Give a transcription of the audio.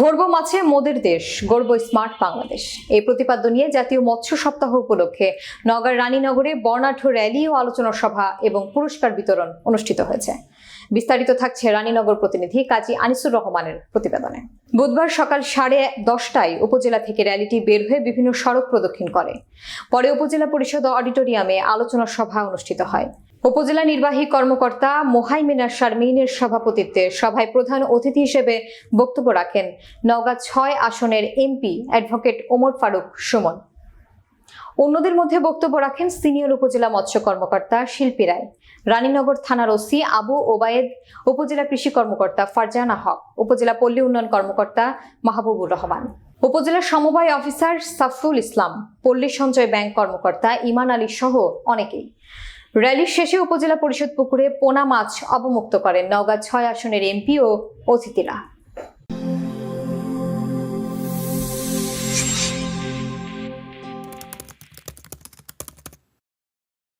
ভরব মাছে মোদের দেশ গর্ব স্মার্ট বাংলাদেশ। এই প্রতিপাদ্য নিয়ে জাতীয় মৎস্য সপ্তাহ উপলক্ষে নগর রানীনগরে বর্ণাঢ্য র্যালি ও আলোচনা সভা এবং পুরস্কার বিতরণ অনুষ্ঠিত হয়েছে। বিস্তারিত থাকছে রানীনগর প্রতিনিধি কাজী আনিসুর রহমানের প্রতিবেদনে। বুধবার সকাল সাড়ে দশটায় উপজেলা থেকে র্যালিটি বের হয়ে বিভিন্ন সড়ক প্রদক্ষিণ করে। পরে উপজেলা পরিষদ অডিটোরিয়ামে আলোচনা সভা অনুষ্ঠিত হয়। উপজেলা নির্বাহী কর্মকর্তা মোহাইমিনা শারমিনের সভাপতিত্বে সভায় প্রধান অতিথি হিসেবে বক্তব্য রাখেন নওগাঁ ছয় আসনের এমপি অ্যাডভোকেট ওমর ফারুক সুমন। অন্যদের মধ্যে বক্তব্য রাখেন সিনিয়র উপজেলা মৎস্য কর্মকর্তা শিল্পী রায়, রানীনগর থানার ওসি আবু ওবায়েদ, উপজেলা কৃষি কর্মকর্তা ফারজানা হক, উপজেলা পল্লী উন্নয়ন কর্মকর্তা মাহবুবুর রহমান। উপজেলা সমবায় অফিসার সাফুল ইসলাম, পল্লী সঞ্চয় ব্যাংক কর্মকর্তা ইমান আলী সহ অনেকেই। র্যালির শেষে উপজেলা পরিষদ পুকুরে পোনা মাছ অবমুক্ত করেন নওগাঁ ছয় আসনের এমপি ও অতিথিরা।